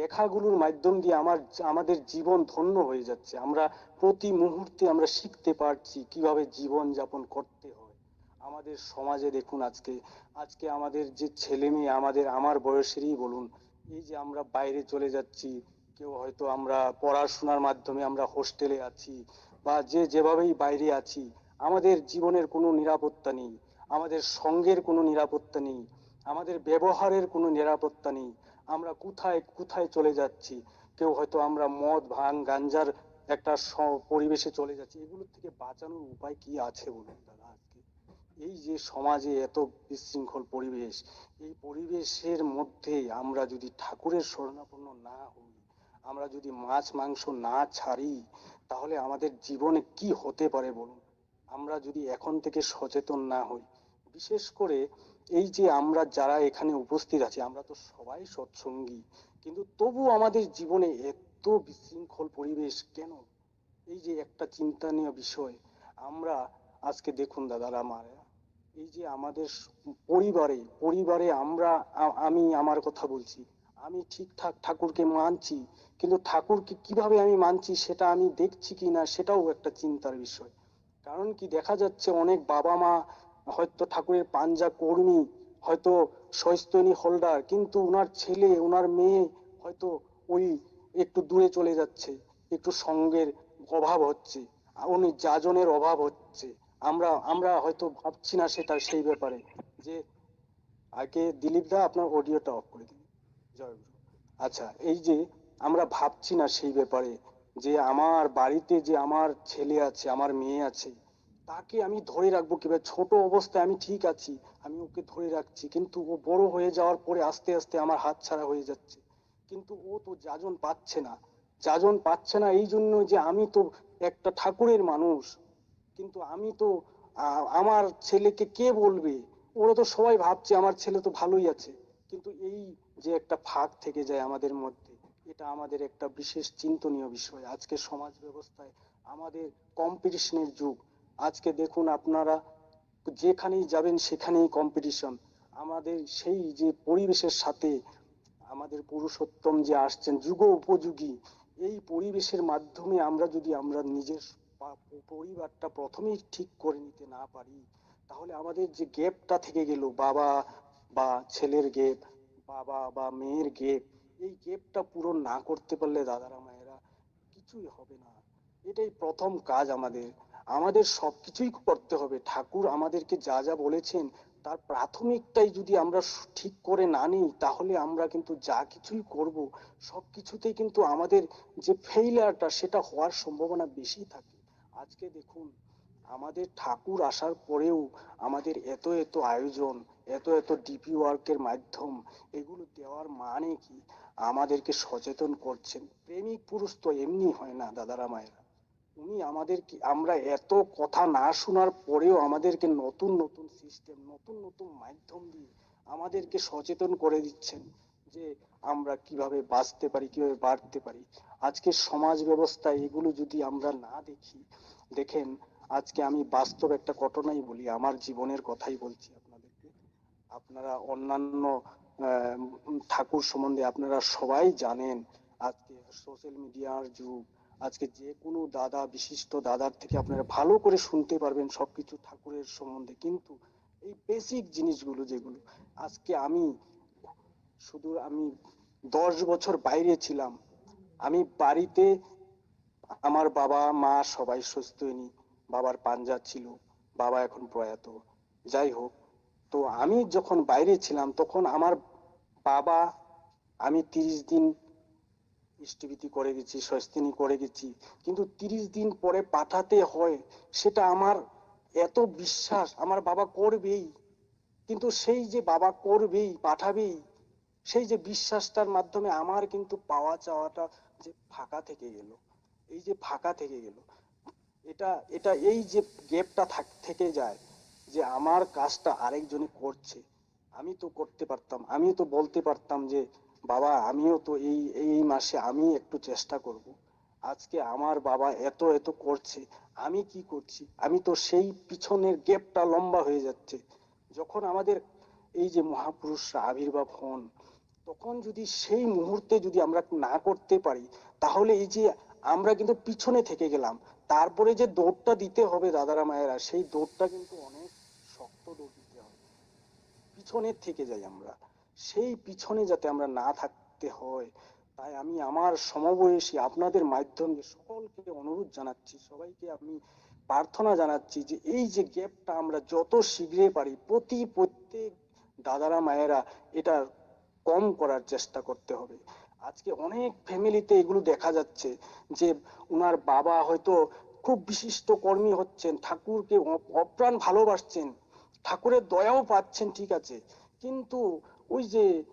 দেখাগুলোর মাধ্যম দিয়ে আমার আমাদের জীবন ধন্য হয়ে যাচ্ছে। আমরা প্রতি মুহূর্তে আমরা শিখতে পারছি কীভাবে জীবন যাপন করতে হয়। আমাদের সমাজে দেখুন আজকে আজকে আমাদের যে ছেলে মেয়ে আমাদের, আমার বয়সেরই বলুন, এই যে আমরা বাইরে চলে যাচ্ছি, কেউ হয়তো আমরা পড়াশোনার মাধ্যমে আমরা হোস্টেলে আছি বা যে যেভাবেই বাইরে আছি, আমাদের জীবনের কোনো নিরাপত্তা নেই, আমাদের সঙ্গের কোনো নিরাপত্তা নেই, আমাদের ব্যবহারের কোনো নিরাপত্তা নেই আমরা কোথায় কোথায় চলে যাচ্ছি? কেউ হয়তো আমরা মদ ভাঙ গাঞ্জার একটা পরিবেশে চলে যাচ্ছি। এগুলোর থেকে বাঁচানোর উপায় কি আছে বলুন দাদা আজকে? এই যে সমাজে এত বিশৃঙ্খল পরিবেশ, এই পরিবেশের মধ্যে আমরা যদি ঠাকুরের শরণাপন্ন না হই, আমরা যদি মাছ, মাংস না ছাড়ি, তাহলে আমাদের জীবনে কি হতে পারে বলুন? আমরা যদি এখন থেকে সচেতন না হই, বিশেষ করে এই যে আমরা যারা এখানে উপস্থিত আছি, আমরা তো সবাই সৎসঙ্গী। কিন্তু তবু আমাদের জীবনে এত বিশৃঙ্খল পরিবেশ কেন? এই যে একটা চিন্তানীয় বিষয়, আমরা আজকে দেখুন দাদারা মারা এই যে আমাদের পরিবারে পরিবারে আমরা আমি আমার কথা বলছি, আমি ঠিকঠাক ঠাকুরকে মানছি, কিন্তু ঠাকুরকে কীভাবে আমি মানছি সেটা আমি দেখছি কি না সেটাও একটা চিন্তার বিষয়। কারণ কি দেখা যাচ্ছে অনেক বাবা মা হয়তো ঠাকুরের পাঞ্জা কর্মী, হয়তো সৈস্তনী হোল্ডার কিন্তু উনার ছেলে, উনার মেয়ে হয়তো ওই একটু দূরে চলে যাচ্ছে, একটু সঙ্গের অভাব হচ্ছে, উনি যাজনের অভাব হচ্ছে। আমরা আমরা হয়তো ভাবছি না সেটা, সেই ব্যাপারে। যে আগে দিলীপ দা, আপনার অডিওটা অফ করে দিন জয় আচ্ছা এই যে আমরা ভাবছি না সেই ব্যাপারে, যে আমার বাড়িতে যে আমার ছেলে আছে, আমার মেয়ে আছে তাকে আমি ধরে রাখব কীভাবে ছোট অবস্থায় আমি ঠিক আছি, আমি ওকে ধরে রাখছি। কিন্তু ও বড় হয়ে যাওয়ার পরে আস্তে আস্তে আমার হাত ছাড়া হয়ে যাচ্ছে। কিন্তু ও তো যাজন পাচ্ছে না। যাজন পাচ্ছে না এই জন্য যে আমি তো একটা ঠাকুরের মানুষ। কিন্তু আমি তো আমার ছেলেকে কে বলবে? ওরা তো সবাই ভাবছে আমার ছেলে তো ভালোই আছে। কিন্তু এই যে একটা ফাঁক থেকে যায় আমাদের মধ্যে, এটা আমাদের একটা বিশেষ চিন্তনীয় বিষয়। আজকে সমাজ ব্যবস্থায় আমাদের কম্পিটিশনের যুগ। আজকে দেখুন আপনারা যেখানেই যাবেন সেখানেই কম্পিটিশন আমাদের সেই যে পরিবেশের সাথে আমাদের পুরুষোত্তম যে আসছেন, যুগ উপযোগী, এই পরিবেশের মাধ্যমে আমরা যদি আমরা নিজের পরিবারটা প্রথমেই ঠিক করে নিতে না পারি, তাহলে আমাদের যে গ্যাপটা থেকে গেল, বাবা বা ছেলের গেপ বাবা বা মেয়ের গেপ এই গেপটা পূরণ না করতে পারলে দাদারা, মায়েরা কিছুই হবে না। এটাই প্রথম কাজ আমাদের। আমাদের সবকিছুই করতে হবে। ঠাকুর আমাদেরকে যা যা বলেছেন, তার প্রাথমিকটাই যদি আমরা ঠিক করে না নিই, তাহলে আমরা কিন্তু যা কিছুই করব, সবকিছুতেই কিন্তু আমাদের যে ফেইলিয়ারটা সেটা হওয়ার সম্ভাবনা বেশি থাকে। আজকে দেখুন, আমাদের ঠাকুর আসার পরেও আমাদের এত এত আয়োজন, এত এত ডিপি ওয়ার্কের মাধ্যম, এগুলো দেওয়ার মানে কি? আমাদেরকে সচেতন করছেন। প্রেমিক পুরুষ তো এমনি হয় না, দাদারা, মায়েরা। উনি আমাদের কি আমরা এত কথা না শোনার পরেও আমাদেরকে নতুন নতুন সিস্টেম নতুন নতুন মাধ্যম দিয়ে আমাদেরকে সচেতন করে দিচ্ছেন যে আমরা কীভাবে বাঁচতে পারি, কীভাবে বাড়তে পারি। আজকে সমাজ ব্যবস্থা এগুলো যদি আমরা না দেখি, দেখেন, আজকে আমি বাস্তব একটা ঘটনাই বলি, আমার জীবনের কথাই বলছি আপনাদেরকে। আপনারা অন্যান্য ঠাকুর সম্বন্ধে আপনারা সবাই জানেন আজকে সোশ্যাল মিডিয়ার যুগ। আজকে যে কোনো দাদা, বিশিষ্ট দাদার থেকে আপনারা ভালো করে শুনতে পারবেন সবকিছু ঠাকুরের সম্বন্ধে। কিন্তু এই বেসিক জিনিসগুলো যেগুলো, আজকে আমি শুধু আমি দশ বছর বাইরে ছিলাম, আমি বাড়িতে আমার বাবা, মা সবাই সুস্থনি বাবার পাঞ্জা ছিল, বাবা এখন প্রয়াত। যাই হোক, তো আমি যখন বাইরে ছিলাম, তখন আমার বাবা, আমি তিরিশ দিন ইষ্টভীতি করে গেছি স্বস্তিনী করে গেছি। কিন্তু তিরিশ দিন পরে পাঠাতে হয়, সেটা আমার এত বিশ্বাস, আমার বাবা করবেই। কিন্তু সেই যে বাবা করবেই, পাঠাবেই, সেই যে বিশ্বাসটার মাধ্যমে আমার কিন্তু পাওয়া চাওয়াটা যে ফাঁকা থেকে গেল, এই যে ফাঁকা থেকে গেল, এটা এটা এই যে গ্যাপটা থেকে যায় যে আমার কাজটা আরেকজনে করছে। আমি তো করতে পারতাম আমি তো বলতে পারতাম যে বাবা, আমিও তো এই এই মাসে আমি একটু চেষ্টা করব। আজকে আমার বাবা এত এত করছে, আমি কি করছি? আমি তো সেই পিছনের গ্যাপটা লম্বা হয়ে যাচ্ছে। যখন আমাদের এই যে মহাপুরুষরা আবির্ভাব হন, তখন যদি সেই মুহূর্তে যদি আমরা না করতে পারি, তাহলে এই যে আমরা কিন্তু পিছনে থেকে গেলাম। তারপরে যে দৌড়টা দিতে হবে দাদারা মায়েরা, সেই দৌড়টা কিন্তু অনেক শক্ত দৌড় দিতে হবে। পিছনের থেকে যাই আমরা। সেই পিছনে যাতে আমরা না থাকতে হয়, তাই আমি আমার সমবয়সী আপনাদের মাধ্যমে সকলকে অনুরোধ জানাচ্ছি, সবাইকে আমি প্রার্থনা জানাচ্ছি যে এই যে গ্যাপটা আমরা যত শীঘ্রে পারি প্রতি প্রত্যেক দাদারা, মায়েরা এটা কম করার চেষ্টা করতে হবে। আজকে অনেক ফ্যামিলিতে এগুলো দেখা যাচ্ছে যে উনার বাবা হয়তো খুব বিশিষ্ট কর্মী হচ্ছেন, ঠাকুরকে অপ্রাণ ভালোবাসছেন, ঠাকুরের দয়াও পাচ্ছেন, ঠিক আছে। কিন্তু ওই যে,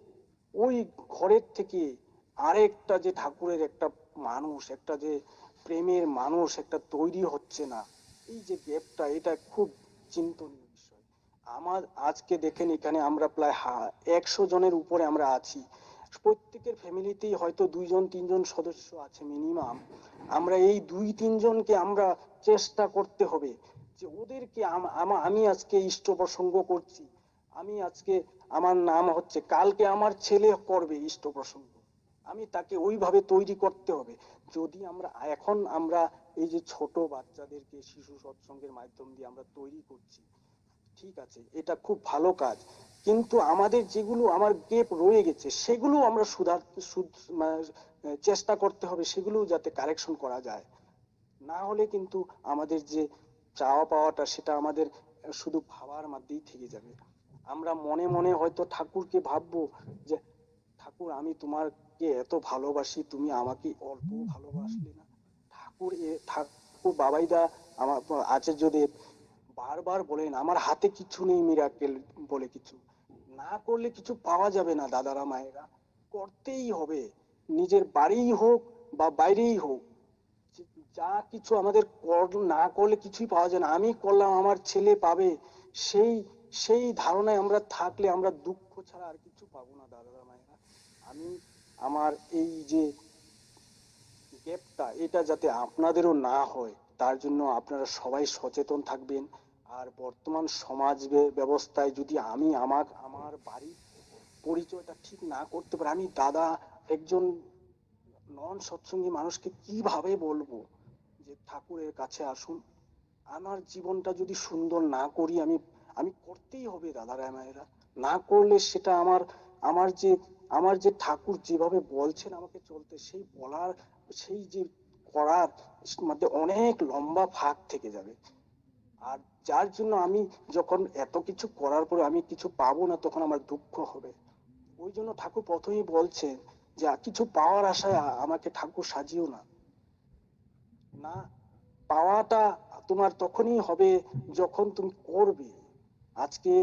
ওই ঘরের থেকে আরেকটা যে ঠাকুরের একটা মানুষ, একটা যে প্রেমের মানুষ একটা তৈরি হচ্ছে না। এই যে গ্যাপটা, এটা খুব চিন্তনীয় বিষয়। আমার, আজকে দেখেন এখানে আমরা প্রায় হা, একশো জনের উপরে আমরা আছি। প্রত্যেকের ফ্যামিলিতেই হয়তো দুইজন, তিনজন সদস্য আছে মিনিমাম। আমরা এই দুই, তিনজনকে আমরা চেষ্টা করতে হবে যে ওদেরকে আম- আজকে ইষ্ট প্রসঙ্গ করছি। আমি আজকে আমার নাম হচ্ছে, কালকে আমার ছেলে করবে ইষ্ট প্রসঙ্গ আমি তাকে ওইভাবে তৈরি করতে হবে। যদি আমরা, এখন আমরা এই যে ছোট বাচ্চাদেরকে শিশু সৎসঙ্গের মাধ্যম দিয়ে আমরা তৈরি করছি, ঠিক আছে, এটা খুব ভালো কাজ। কিন্তু আমাদের যেগুলো, আমার গেপ রয়ে গেছে, সেগুলো আমরা সুধার চেষ্টা করতে হবে, সেগুলো যাতে কারেকশন করা যায়। না হলে কিন্তু আমাদের যে চাওয়া পাওয়াটা, সেটা আমাদের শুধু ভাবার মধ্যেই থেকে যাবে। আমরা মনে মনে হয়তো ঠাকুরকে ভাববো যে ঠাকুর আমি তোমাকে এত ভালোবাসি তুমি আমাকে অল্প ভালোবাসলে না। ঠাকুর এ ঠাকুর বাবাইদা আমার আচার্যদেব বারবার বলেন আমার হাতে কিছু নেই মিরাকেল বলে কিছু। না করলে কিছু পাওয়া যাবে না দাদারা মায়েরা। করতেই হবে। নিজের বাড়িই হোক বা বাইরেই হোক। যা কিছু আমাদের কর- না করলে কিছুই পাওয়া যায় না। আমি করলাম আমার ছেলে পাবে। সেই সেই ধারণায় আমরা থাকলে আমরা দুঃখ ছাড়া আর কিছু পাবো না দাদা মায়েরা। আমি আমার এই যে গ্যাপটা এটা যাতে আপনাদেরও না হয়, তার জন্য আপনারা সবাই সচেতন থাকবেন। আর বর্তমান সমাজ ব্যবস্থায় যদি আমি আমার আমার বাড়ির পরিচয়টা ঠিক না করতে পারি, আমি দাদা একজন নন সৎসঙ্গী মানুষকে কীভাবে বলব যে ঠাকুরের কাছে আসুন? আমার জীবনটা যদি সুন্দর না করি, আমি আমি করতেই হবে দাদারা মায়েরা না করলে সেটা আমার আমার যে আমার যে ঠাকুর যেভাবে বলছেন আমাকে চলতে, সেই বলার, সেই যে করার মধ্যে অনেক লম্বা ফাঁক থেকে যাবে। আর যার জন্য আমি যখন এত কিছু করার পরে আমি কিছু পাবো না, তখন আমার দুঃখ হবে। ওই জন্য ঠাকুর প্রথমেই বলছেন যে কিছু পাওয়ার আশায় আমাকে ঠাকুর সাজিও না। না, পাওয়াটা তোমার তখনই হবে যখন তুমি করবে। আজকে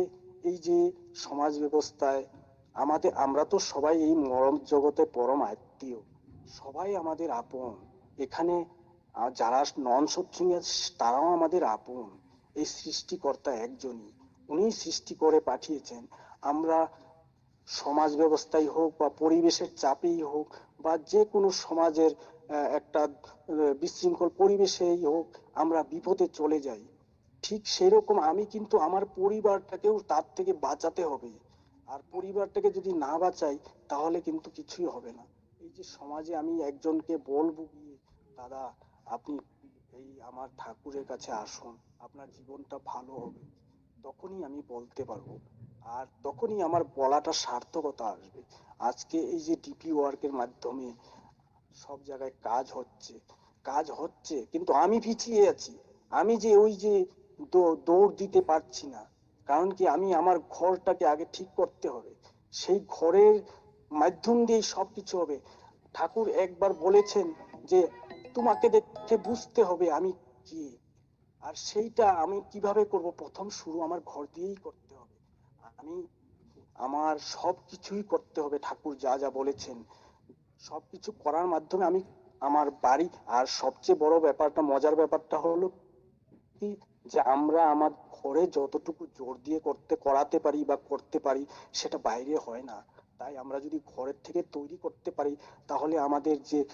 এই যে সমাজ ব্যবস্থায় আমাদের, আমরা তো সবাই এই মরম জগতে পরম আত্মীয়। সবাই আমাদের আপন। এখানে যারা নন আছে, তারাও আমাদের আপন। এই সৃষ্টিকর্তা একজনই। উনি সৃষ্টি করে পাঠিয়েছেন। আমরা সমাজ ব্যবস্থাই হোক বা পরিবেশের চাপেই হোক বা যে কোনো সমাজের একটা বিশৃঙ্খল পরিবেশেই হোক আমরা বিপদে চলে যাই। ঠিক সেরকম আমি কিন্তু আমার পরিবারটাকেও তার থেকে বাঁচাতে হবে। আর পরিবারটাকে যদি না বাঁচাই, তাহলে কিন্তু কিছুই হবে না। এই যে সমাজে আমি একজনকে বলব গিয়ে দাদা, আপনি এই আমার ঠাকুরের কাছে আসুন, আপনার জীবনটা ভালো হবে। তখনই আমি বলতে পারব। আর তখনই আমার বলাটা সার্থকতা আসবে। আজকে এই যে ডিপি ওয়ার্কের মাধ্যমে সব জায়গায় কাজ হচ্ছে কাজ হচ্ছে, কিন্তু আমি পিছিয়ে আছি। আমি যে ওই যে দৌড় দিতে পারছি না। কারণ কি আমি আমার ঘরটাকে আগে ঠিক করতে হবে। সেই ঘরের মাধ্যম দিয়েই সবকিছু হবে। ঠাকুর একবার বলেছেন যে, তোমাকে দেখে বুঝতে হবে আমি কি। আর সেইটা আমি কীভাবে করব? প্রথম শুরু আমার ঘর দিয়েই করতে হবে। আমি, আমার সব কিছুই করতে হবে। ঠাকুর যা যা বলেছেন। সব কিছু করার মাধ্যমে আমি আমার বাড়ি, আর সবচেয়ে বড় ব্যাপারটা, মজার ব্যাপারটা হলো কি যে আমরা আমার ঘরে যতটুকু জোর দিয়ে করতে, করাতে পারি বা করতে পারি, সেটা বাইরে হয় না। তাই আমরা যদি ঘরের থেকে তৈরি করতে পারি, তাহলে আমাদের যে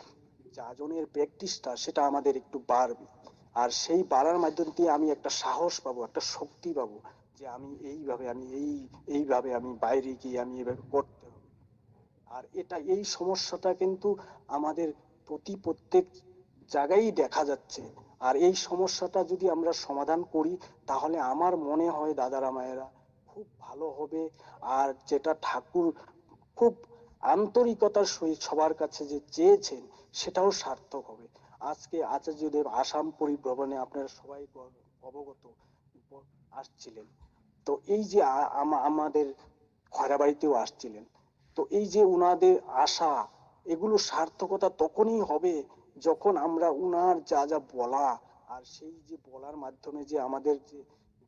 যাজনের প্র্যাকটিসটা সেটা আমাদের একটু বাড়বে। আর সেই বাড়ার মাধ্যম দিয়ে আমি একটা সাহস পাবো, একটা শক্তি পাবো যে আমি এইভাবে, আমি এই, এইভাবে আমি বাইরে গিয়ে আমি এভাবে করতে হবে। আর এটা, এই সমস্যাটা কিন্তু আমাদের প্রতি প্রত্যেক জায়গায় দেখা যাচ্ছে। আর এই সমস্যাটা যদি আমরা সমাধান করি, তাহলে আমার মনে হয় দাদারা মায়েরা খুব ভালো হবে। আর যেটা ঠাকুর খুব আন্তরিকতার সহিত সবার কাছে যে চেয়েছেন, সেটাও সার্থক হবে। আজকে আচার্যদেব আসাম পরিভ্রমণে আপনারা সবাই অবগত আসছিলেন। তো এই যে আমাদের খয়রাবাড়িতেও আসছিলেন। তো এই যে উনাদের আশা, এগুলো সার্থকতা তখনই হবে যখন আমরা উনার যা যা বলা আর সেই যে বলার মাধ্যমে যে আমাদের যে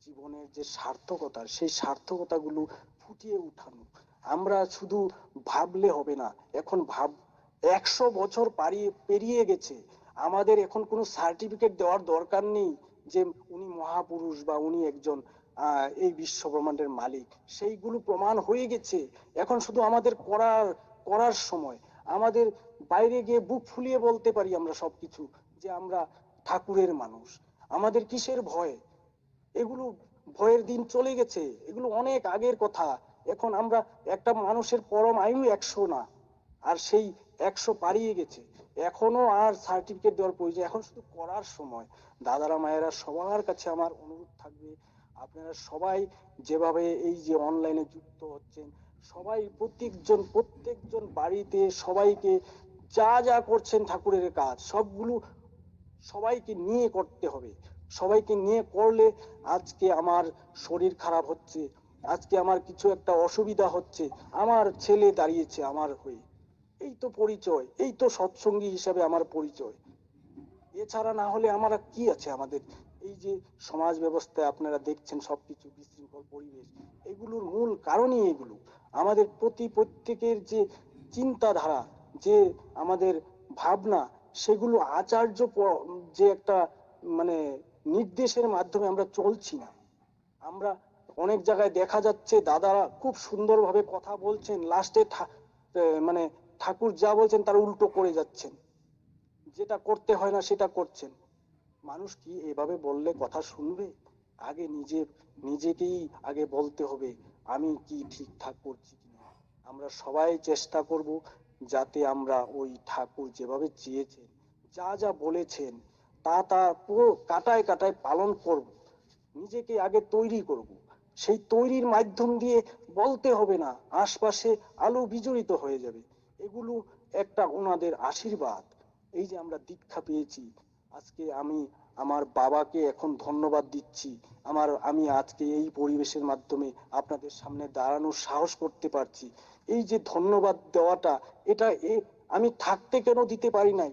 জীবনের যে সার্থকতা, সেই সার্থকতাগুলো ফুটিয়ে উঠানো, আমরা শুধু ভাবলে হবে না, এখন ভাব, একশো বছর পারিয়ে পেরিয়ে গেছে। আমাদের এখন কোনো সার্টিফিকেট দেওয়ার দরকার নেই যে উনি মহাপুরুষ বা উনি একজন এই বিশ্ব ব্রহ্মাণ্ডের মালিক। সেইগুলো প্রমাণ হয়ে গেছে। এখন শুধু আমাদের করার করার সময়। আমাদের বাইরে গিয়ে বুক ফুলিয়ে বলতে পারি আমরা সবকিছু, যে আমরা ঠাকুরের মানুষ। আমাদের কিসের ভয়? এগুলো ভয়ের দিন চলে গেছে। এগুলো অনেক আগের কথা। এখন আমরা একটা মানুষের পরম আয়ু একশো না, আর সেই একশো পারিয়ে গেছে। এখনও আর সার্টিফিকেট দেওয়ার প্রয়োজন, এখন শুধু করার সময়। দাদারা মায়েরা সবার কাছে আমার অনুরোধ থাকবে, আপনারা সবাই যেভাবে এই যে অনলাইনে যুক্ত হচ্ছেন সবাই প্রত্যেকজন প্রত্যেকজন বাড়িতে সবাইকে যা যা করছেন ঠাকুরের কাজ, সবগুলো সবাইকে নিয়ে করতে হবে। সবাইকে নিয়ে করলে আজকে আমার শরীর খারাপ হচ্ছে, আজকে আমার কিছু একটা অসুবিধা হচ্ছে, আমার ছেলে দাঁড়িয়েছে আমার হয়ে। এই তো পরিচয়, এই তো সৎসঙ্গী হিসাবে আমার পরিচয়। এছাড়া না হলে আমার কি আছে আমাদের? এই যে সমাজ ব্যবস্থায় আপনারা দেখছেন, সবকিছু বিশৃঙ্খল পরিবেশ, এগুলোর মূল কারণই এগুলো। আমাদের প্রতি প্রত্যেকের যে চিন্তাধারা, যে আমাদের ভাবনা, সেগুলো আচার্য যে একটা মানে নির্দেশের মাধ্যমে আমরা চলছি না। আমরা অনেক জায়গায় দেখা যাচ্ছে, দাদারা খুব সুন্দরভাবে কথা বলছেন, লাস্টে মানে ঠাকুর যা বলছেন তার উল্টো করে যাচ্ছেন। যেটা করতে হয় না সেটা করছেন। মানুষ কি এভাবে বললে কথা শুনবে? আগে নিজে, নিজেকেই আগে বলতে হবে, আমি কি ঠিকঠাক করছি কিনা? আমরা সবাই চেষ্টা করব যাতে আমরা ওই ঠাকুর যেভাবে চেয়েছেন, যা যা বলেছেন, তা তা পুরো কাটায় কাটায় পালন করব। নিজেকে আগে তৈরি করব। সেই তৈরির মাধ্যম দিয়ে বলতে হবে না, আশপাশে আলো বিজড়িত হয়ে যাবে। এগুলো একটা ওনাদের আশীর্বাদ। এই যে আমরা দীক্ষা পেয়েছি আজকে আমি আমার বাবাকে এখন ধন্যবাদ দিচ্ছি। আমার, আমি আজকে এই পরিবেশের মাধ্যমে আপনাদের সামনে দাঁড়ানোর সাহস করতে পারছি। এই যে ধন্যবাদ দেওয়াটা, এটা আমি থাকতে কেন দিতে পারি নাই?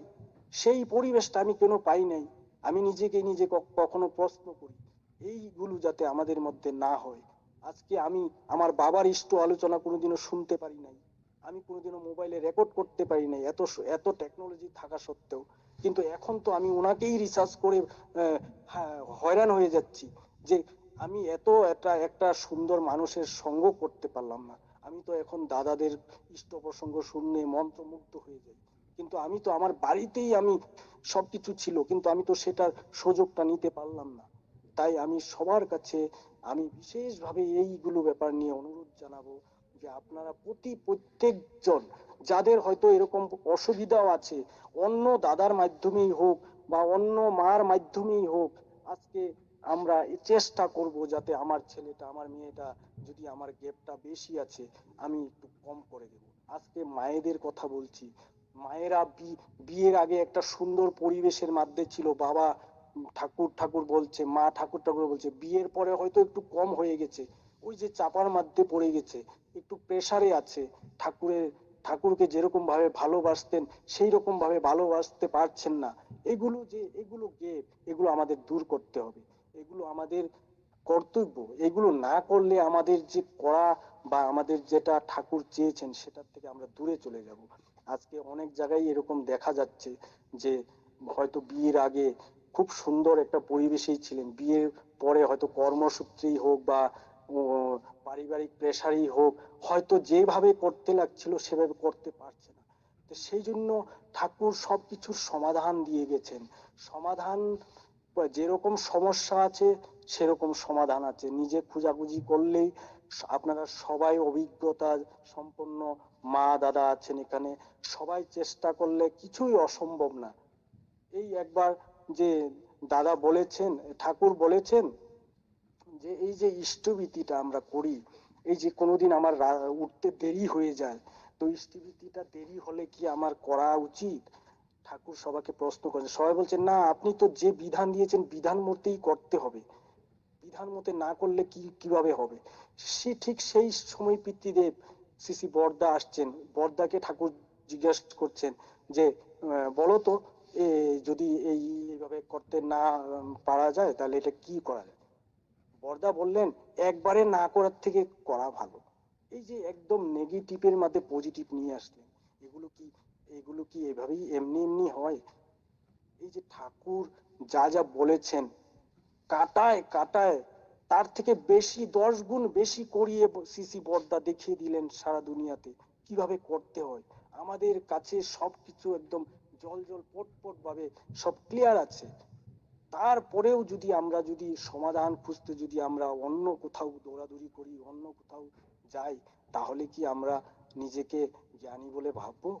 সেই পরিবেশটা আমি কেন পাই নাই? আমি নিজেকে নিজে কখনো প্রশ্ন করি। এইগুলো যাতে আমাদের মধ্যে না হয়। আজকে আমি আমার বাবার ইষ্ট আলোচনা কোনোদিনও শুনতে পারি নাই। আমি কোনোদিনও মোবাইলে রেকর্ড করতে পারি নাই। এত এত টেকনোলজি থাকা সত্ত্বেও। কিন্তু এখন তো আমি ওনাকেই রিসার্চ করে হ্যাঁ, হয়রান হয়ে যাচ্ছি যে আমি এত একটা একটা সুন্দর মানুষের সঙ্গ করতে পারলাম না। আমি তো এখন দাদাদের ইষ্ট প্রসঙ্গ শুনলে মন্ত্রমুগ্ধ হয়ে যাই। কিন্তু আমি তো আমার বাড়িতেই আমি সবকিছু ছিল কিন্তু আমি তো সেটার সুযোগটা নিতে পারলাম না। তাই আমি সবার কাছে আমি বিশেষভাবে এইগুলো ব্যাপার নিয়ে অনুরোধ জানাব যে আপনারা প্রতি প্রত্যেকজন যাদের হয়তো এরকম অসুবিধাও আছে, অন্য দাদার মাধ্যমেই হোক বা অন্য মার মাধ্যমেই হোক, আজকে আমরা চেষ্টা করব যাতে আমার ছেলেটা, আমার মেয়েটা যদি আমার গ্যাপটা বেশি আছে, আমি একটু কম করে দেব। আজকে মায়েদের কথা বলছি। মায়েরা বিয়ের আগে একটা সুন্দর পরিবেশের মধ্যে ছিল, বাবা ঠাকুর ঠাকুর বলছে, মা ঠাকুর ঠাকুর বলছে, বিয়ের পরে হয়তো একটু কম হয়ে গেছে, ওই যে চাপার মধ্যে পড়ে গেছে, একটু প্রেসারে আছে, ঠাকুরের ঠাকুরকে যেরকম ভাবে ভালোবাসতেন, সেই রকম ভাবে ভালোবাসতে পারছেন না। এগুলো যে, এগুলো গেপ, এগুলো আমাদের দূর করতে হবে। এগুলো আমাদের কর্তব্য। এগুলো না করলে আমাদের যে করা বা আমাদের যেটা ঠাকুর চেয়েছেন, সেটার থেকে আমরা দূরে চলে যাব। আজকে অনেক জায়গায় এরকম দেখা যাচ্ছে যে, হয়তো বিয়ের আগে খুব সুন্দর একটা পরিবেশেই ছিলেন। বিয়ের পরে হয়তো কর্মসূত্রেই হোক বা পারিবারিক প্রেসারেই হোক, হয়তো যেভাবে করতে লাগছিল সেভাবে করতে পারছে না। তো সেই জন্য ঠাকুর সবকিছুর সমাধান দিয়ে গেছেন। সমাধান, যেরকম সমস্যা আছে, সেরকম সমাধান আছে। নিজে খোঁজাখুঁজি করলেই আপনারা সবাই অভিজ্ঞতা সম্পন্ন মা, দাদা আছেন এখানে। সবাই চেষ্টা করলে কিছুই অসম্ভব না। এই একবার যে দাদা বলেছেন, ঠাকুর বলেছেন যে এই যে ইষ্টভীতিটা আমরা করি, এই যে কোনোদিন আমার উঠতে দেরি হয়ে যায়, তো ইষ্টভীতিটা দেরি হলে কি আমার করা উচিত? ঠাকুর সবাইকে প্রশ্ন করেন। সবাই বলছেন, না, আপনি তো যে বিধান দিয়েছেন, বিধান মতেই করতে হবে। বিধান মতে না করলে কি, কীভাবে হবে? সে ঠিক সেই সময় পিতৃদেব শ্রী বর্দা আসছেন। বর্দাকে ঠাকুর জিজ্ঞাসা করছেন যে বলো তো যদি এই এইভাবে করতে না, পারা যায়, তাহলে এটা কি করা যায়? বর্দা বললেন, একবারে না করার থেকে করা ভালো। এই যে একদম নেগেটিভের মধ্যে পজিটিভ নিয়ে আসলেন, এগুলো কি এগুলো কি এভাবেই এমনি এমনি হয়? এই যে ঠাকুর যা যা বলেছেন, কাটায় কাটায়, তার থেকে বেশি, দশ গুণ বেশি করিয়ে সিসি বর্দা দেখিয়ে দিলেন সারা দুনিয়াতে। কীভাবে করতে হয়? আমাদের কাছে সবকিছু একদম জল জল পটপট ভাবে সব ক্লিয়ার আছে। তারপরেও যদি আমরা যদি সমাধান খুঁজতে যদি আমরা অন্য কোথাও দৌড়াদৌড়ি করি, অন্য কোথাও যাই, তাহলে কি আমরা নিজেকে জ্ঞানী বলে ভাববো?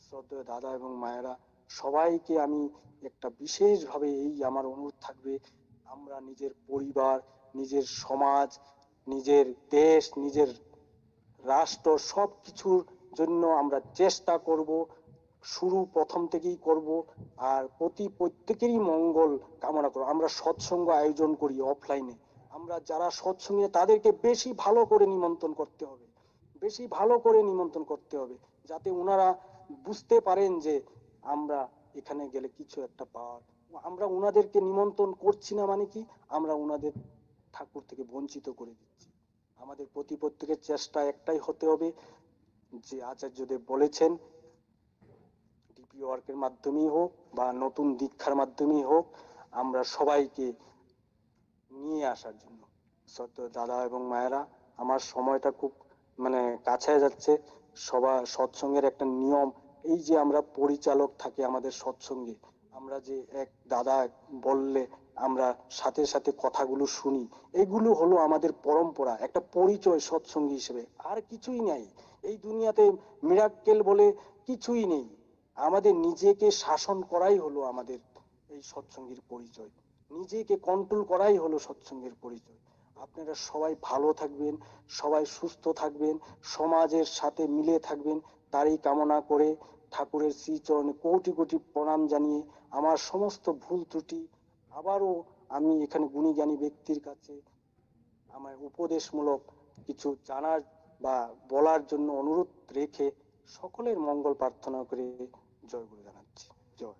শ্রদ্ধেয় দাদা এবং মায়েরা, সবাইকে আমি একটা বিশেষভাবে এই আমার অনুরোধ থাকবে, আমরা নিজের পরিবার, নিজের সমাজ, নিজের দেশ, নিজের রাষ্ট্র সব কিছুর জন্য আমরা চেষ্টা করব শুরু প্রথম থেকেই করব আর প্রতি প্রত্যেকেরই মঙ্গল কামনা করব। আমরা সৎসঙ্গ আয়োজন করি অফলাইনে আমরা যারা সৎসঙ্গে, তাদেরকে বেশি ভালো করে নিমন্ত্রণ করতে হবে। বেশি ভালো করে নিমন্ত্রণ করতে হবে যাতে ওনারা বুঝতে পারেন যে আমরা এখানে গেলে কিছু একটা পাওয়ার আমরা ওনাদেরকে নিমন্ত্রণ করছি না মানে কি? আমরা ওনাদের ঠাকুর থেকে বঞ্চিত করে দিচ্ছি। আমাদের প্রতি প্রত্যেকের চেষ্টা একটাই হতে হবে। যে আচার্যদেব বলেছেন ওয়ার্কের মাধ্যমেই হোক বা নতুন দীক্ষার মাধ্যমেই হোক, আমরা সবাইকে নিয়ে আসার জন্য। সত্য দাদা এবং মায়েরা, আমার সময়টা খুব মানে কাছে যাচ্ছে। সবার সৎসঙ্গের একটা নিয়ম, এই যে আমরা পরিচালক থাকি আমাদের সৎসঙ্গে, আমরা যে এক দাদা বললে আমরা সাথে সাথে কথাগুলো শুনি, এগুলো হলো আমাদের পরম্পরা, একটা পরিচয় সৎসঙ্গী হিসেবে। আর কিছুই নাই। এই দুনিয়াতে মিরাক্কেল বলে কিছুই নেই। আমাদের নিজেকে শাসন করাই হলো আমাদের এই সৎসঙ্গীর পরিচয়। নিজেকে কন্ট্রোল করাই হলো সৎসঙ্গের পরিচয়। আপনারা সবাই ভালো থাকবেন, সবাই সুস্থ থাকবেন, সমাজের সাথে মিলে থাকবেন, তারই কামনা করে ঠাকুরের শ্রীচরণে কোটি কোটি প্রণাম জানিয়ে আমার সমস্ত ভুল ত্রুটি আবারও আমি এখানে গুণী জ্ঞানী ব্যক্তির কাছে আমার উপদেশমূলক কিছু জানার বা বলার জন্য অনুরোধ রেখে সকলের মঙ্গল প্রার্থনা করে জয় গুরু জানাচ্ছি জয়